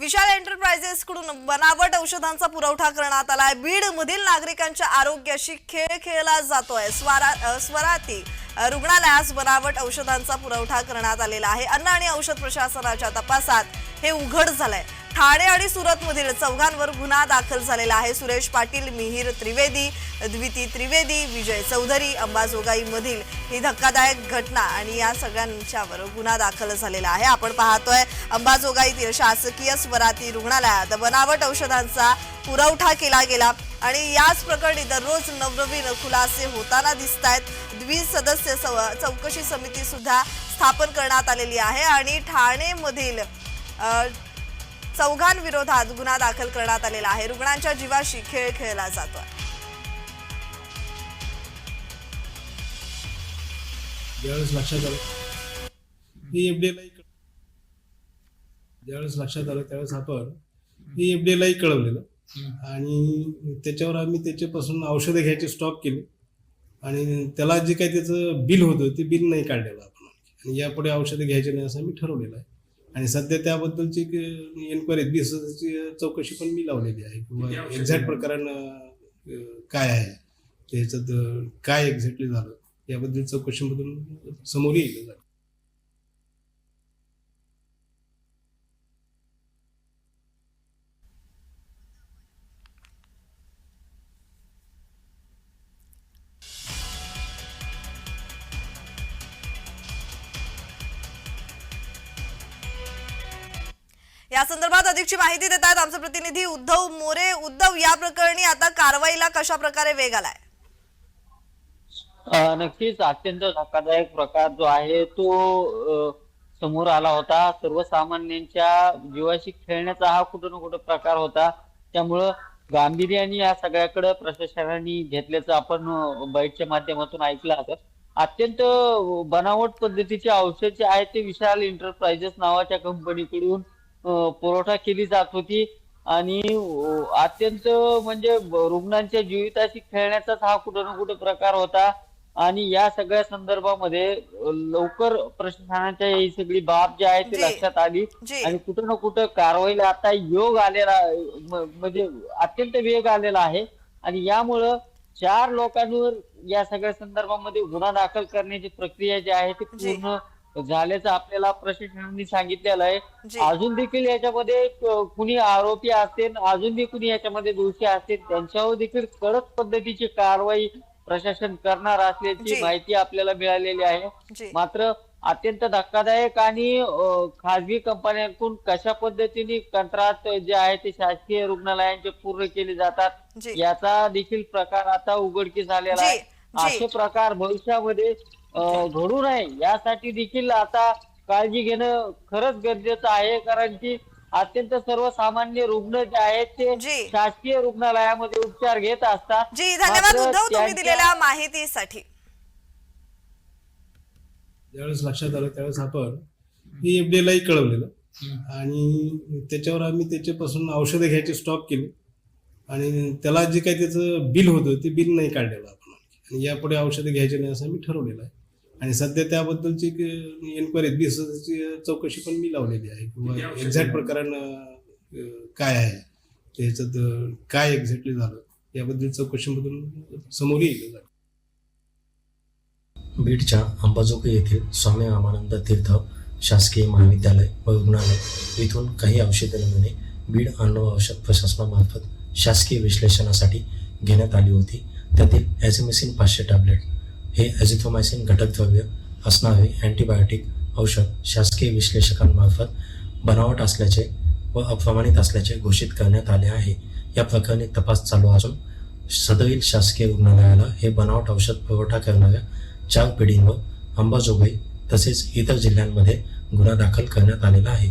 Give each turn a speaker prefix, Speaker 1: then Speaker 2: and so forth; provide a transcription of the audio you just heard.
Speaker 1: विशाल enterprises कडून बनावट औषधांचा पुरवठा करण्यात आलाय. बीड मधील नागरिकांच्या आरोग्याशी खेळ खेळला जातोय. स्वरा स्वराती रुग्णालयास बनावट औषधांचा पुरवठा करण्यात आलेला आहे. अन्न आणि औषध प्रशासनाच्या तपासात हे उघड झालंय. ठाणे आणि सुरतमधील चौघांवर गुन्हा दाखल झालेला आहे. सुरेश पाटील मिहीर त्रिवेदी द्विती त्रिवेदी विजय चौधरी अंबाजोगाईमधील ही धक्कादायक घटना आणि या सगळ्यांच्यावर गुन्हा दाखल झालेला आहे. आपण पाहतोय अंबाजोगाईतील शासकीय स्वराती रुग्णालयात बनावट औषधांचा पुरवठा केला गेला आणि याच प्रकरणी दररोज नवनवीन खुलासे होताना दिसत आहेत द्विसदस्य सव- चौकशी समिती सुद्धा स्थापन करण्यात आलेली आहे आणि ठाणेमधील चौघांविरोधात गुन्हा दाखल करण्यात आलेला आहे. रुग्णांच्या जीवाशी खेळ खेळला जातोय.
Speaker 2: ज्यावेळेस लक्षात आलं ही एफडीएलाही ज्यावेळेस लक्षात आलं त्यावेळेस आपण ही एफडीएलाही कळवलेलं. आणि त्याच्यावर आम्ही त्याच्यापासून औषधं घ्यायचे स्टॉप केले. आणि त्याला जे काही त्याचं बिल होतं ते बिल नाही काढलेलं आपण. आणि यापुढे औषधं घ्यायचे नाही असं आम्ही ठरवलेलं आहे. आणि सध्या त्याबद्दलची एन्क्वायरी बीएसची चौकशी पण मी लावलेली आहे. किंवा एक्झॅक्ट प्रकरण काय आहे? त्याच्यात काय एक्झॅक्टली झालं? याबद्दल चौकशीमधून समोर येईल.
Speaker 1: या संदर्भात अधिकची माहिती देत आहेत आमचे प्रतिनिधी उद्धव मोरे. उद्धव या प्रकरणी आता कारवाईला कशा प्रकारे वेग आलाय?
Speaker 3: नक्कीच अत्यंत धक्कादायक प्रकार जो आहे तो समोर आला होता. सर्वसामान्यांच्या जीवाशी खेळण्याचा हा कुठं ना कुठं प्रकार होता. त्यामुळं गांभीर्याने या सगळ्याकडे प्रशासनाने घेतल्याचं आपण बाईटच्या माध्यमातून ऐकलं असं अत्यंत बनावट पद्धतीचे औषध जे आहे ते विशाल एंटरप्राइजेस नावाच्या कंपनीकडून पुरवठा केली जात होती आणि अत्यंत म्हणजे रुग्णांच्या जीविताशी खेळण्याचाच हा कुठं ना कुठं प्रकार होता आणि या सगळ्या संदर्भामध्ये लवकर प्रशासनाच्या ही सगळी बाब जी आहे ती. लक्षात आली आणि कुठं ना कुठं कारवाईला आता योग आलेला म्हणजे अत्यंत वेग आलेला आहे आणि यामुळं चार लोकांवर या सगळ्या संदर्भामध्ये गुन्हा दाखल करण्याची प्रक्रिया जी आहे ती. पूर्ण झाल्याचं आपल्याला प्रशासनाने सांगितलेलं आहे.
Speaker 1: जी.
Speaker 3: अजून देखील याच्यामध्ये क- कुणी आरोपी असतील अजून देखील कुणी याच्यामध्ये दोषी असतील त्यांच्यावर देखील कडक पद्धतीची कारवाई प्रशासन करणार असल्याची. माहिती आपल्याला मिळालेली आहे.
Speaker 1: जी.
Speaker 3: मात्र अत्यंत धक्कादायक आणि अ, खाजगी कंपन्यांकडून कशा पद्धतीने कंत्राट जे आहे ते शासकीय रुग्णालयांचे पूर्ण केले जातात
Speaker 1: जी.
Speaker 3: याचा देखील प्रकार आता उघडकीस आलेला आहे.
Speaker 1: जी.
Speaker 3: असे प्रकार भविष्यामध्ये घडू नये. यासाठी देखील आता काळजी घेणं खरंच गरजेचं आहे. कारण की अत्यंत सर्वसामान्य रुग्ण जे आहेत ते
Speaker 1: जी.
Speaker 3: शासकीय रुग्णालयामध्ये उपचार घेत असतात.
Speaker 1: जी धन्यवाद
Speaker 3: मात्र
Speaker 1: उद्धव तुम्ही
Speaker 3: त्यांच्या-
Speaker 1: दिलेल्या माहितीसाठी.
Speaker 2: ज्यावेळेस लक्षात आलं त्यावेळेस आपण ही एफडीएलाही कळवलेलं. आणि त्याच्यावर आम्ही त्याच्यापासून औषधं घ्यायचे स्टॉप केले. आणि त्याला जे काही त्याचं बिल होतं ते बिल नाही काढलेलं आपण आणि यापुढे औषधं घ्यायचे नाही असं आम्ही ठरवलेलं आहे. आणि सध्या त्याबद्दलची एन्क्वायरी बीएसची चौकशी पण मी लावलेली आहे. किंवा एक्झॅक्ट प्रकरण काय आहे? त्याच्यात काय एक्झॅक्टली झालं? याबद्दल चौकशीमधून समोर येईल.
Speaker 4: बीडच्या अंबाजोगाई येथील स्वामी रामानंद तीर्थ शासकीय महाविद्यालय व रुग्णालय येथून काही औषधे नमुने बीड अन्न औषध प्रशासनामार्फत शासकीय विश्लेषणासाठी घेण्यात आली होती. त्यातील ॲझिमिसिन पाचशे टॅबलेट हे ॲझिथोमायसिन घटकद्रव्य असणारे अँटीबायोटिक औषध शासकीय विश्लेषकांमार्फत बनावट असल्याचे व अप्रमाणित असल्याचे घोषित करण्यात आले आहे. या प्रकरणी तपास चालू असून सदरील शासकीय रुग्णालयाला हे बनावट औषध पुरवठा करणाऱ्या चार पिढींवर अंबाजोगाई तसेच इतर जिल्ह्यांमध्ये गुन्हा दाखल करण्यात आलेला आहे.